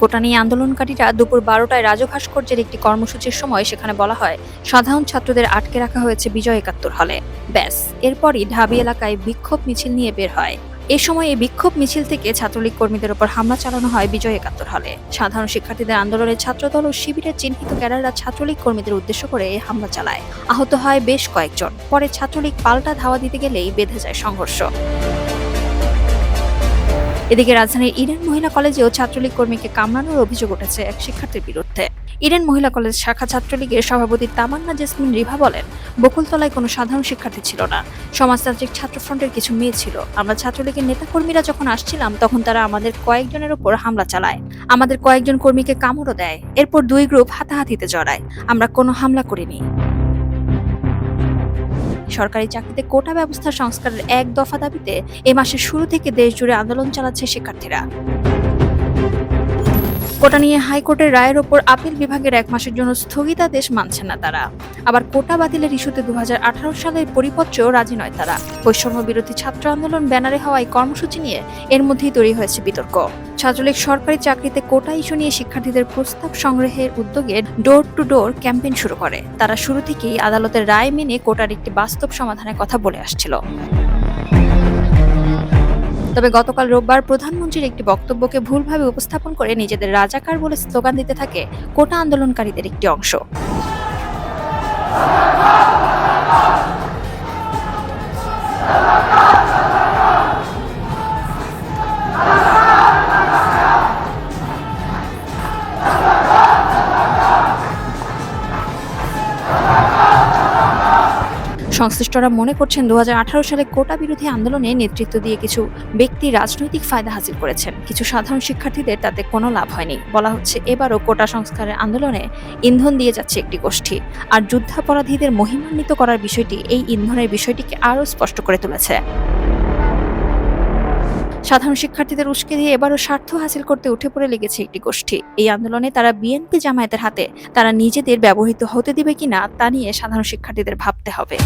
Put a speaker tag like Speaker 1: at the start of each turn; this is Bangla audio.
Speaker 1: কোটা নিয়ে আন্দোলনকারীরা দুপুর বারোটায় রাজু ভাস্কর্যের একটি কর্মসূচির সময় সেখানে বলা হয়, সাধারণ ছাত্রদের আটকে রাখা হয়েছে বিজয় একাত্তর হলে। ব্যাস, এরপরই ঢাবি এলাকায় বিক্ষোভ মিছিল নিয়ে বের হয়। এ সময় এই বিক্ষোভ মিছিল থেকে ছাত্রলীগ কর্মীদের উপর হামলা চালানো হয় বিজয় একাত্তর হলে। সাধারণ শিক্ষার্থীদের আন্দোলনের ছাত্রদল ও শিবিরের চিহ্নিত ক্যাডাররা ছাত্রলীগ কর্মীদের উদ্দেশ্য করে এই হামলা চালায়। আহত হয় বেশ কয়েকজন। পরে ছাত্রলীগ পাল্টা ধাওয়া দিতে গেলেই বেঁধে যায় সংঘর্ষ। এদিকে রাজধানীর ইডেন মহিলা কলেজেও ছাত্রলীগ কর্মীকে কামড়ানোর অভিযোগ উঠেছে এক শিক্ষার্থীর বিরুদ্ধে। ইডেন মহিলা কলেজ শাখা ছাত্রলীগের সভাপতি তামান্না জেসমিন রিভা বলেন, বকুলতলায় কোনো সাধারণ শিক্ষার্থী ছিল না। সমাজতান্ত্রিক ছাত্রফ্রন্টের কিছু মেয়ে ছিল। আমরা ছাত্রলীগের নেতাকর্মীরা যখন আসছিলাম, তখন তারা আমাদের কয়েকজনের উপর হামলা চালায়। আমাদের কয়েকজন কর্মীকে কামড়ও দেয়। এরপর দুই গ্রুপ হাতাহাতিতে জড়ায়। আমরা কোনো হামলা করিনি। সরকারি চাকরিতে কোটা ব্যবস্থা সংস্কারের এক দফা দাবিতে এ মাসের শুরু থেকে দেশ জুড়ে আন্দোলন চালাচ্ছে শিক্ষার্থীরা। কোটা নিয়ে হাইকোর্টের রায়ের ওপর আপিল বিভাগের এক মাসের জন্য স্থগিতাদেশ মানছে না তারা। আবার কোটা বাতিলের ইস্যুতে দু হাজার আঠারো সালের পরিপত্রেও রাজি নয় তারা। বৈষম্য বিরোধী ছাত্র আন্দোলন ব্যানারে হওয়া এই কর্মসূচি নিয়ে এর মধ্যেই তৈরি হয়েছে বিতর্ক। ছাত্রলীগ সরকারি চাকরিতে কোটা ইস্যু নিয়ে শিক্ষার্থীদের প্রস্তাব সংগ্রহের উদ্যোগে ডোর টু ডোর ক্যাম্পেইন শুরু করে। তারা শুরু থেকেই আদালতের রায় মেনে কোটার একটি বাস্তব সমাধানের কথা বলে আসছিল। তবে গতকাল রোববার প্রধানমন্ত্রীর একটি বক্তব্যকে ভুলভাবে উপস্থাপন করে নিজেদের রাজাকার বলে স্লোগান দিতে থাকে কোটা আন্দোলনকারীদের একটি অংশ। সংশ্লিষ্টরা মনে করছেন দু হাজার আঠারো সালে কোটা বিরোধী আন্দোলনে নেতৃত্ব দিয়ে কিছু ব্যক্তি রাজনৈতিক ফায়দা হাসিল করেছেন। কিছু সাধারণ শিক্ষার্থীদের তাতে কোনো লাভ হয়নি। বলা হচ্ছে, এবারও কোটা সংস্কারের আন্দোলনে ইন্ধন দিয়ে যাচ্ছে একটি গোষ্ঠী। আর যুদ্ধাপরাধীদের মহিমান্বিত করার বিষয়টি, এই ইন্ধনের বিষয়টিকে আরও স্পষ্ট করে তুলেছে। সাধারণ শিক্ষার্থীদের উস্কে দিয়ে এবারও স্বার্থ হাসিল করতে উঠে পড়ে লেগেছে একটি গোষ্ঠী। এই আন্দোলনে তারা বিএনপি জামায়াতের হাতে। তারা নিজেদের ব্যবহৃত হতে দিবে কিনা তা নিয়ে সাধারণ শিক্ষার্থীদের ভাবতে হবে।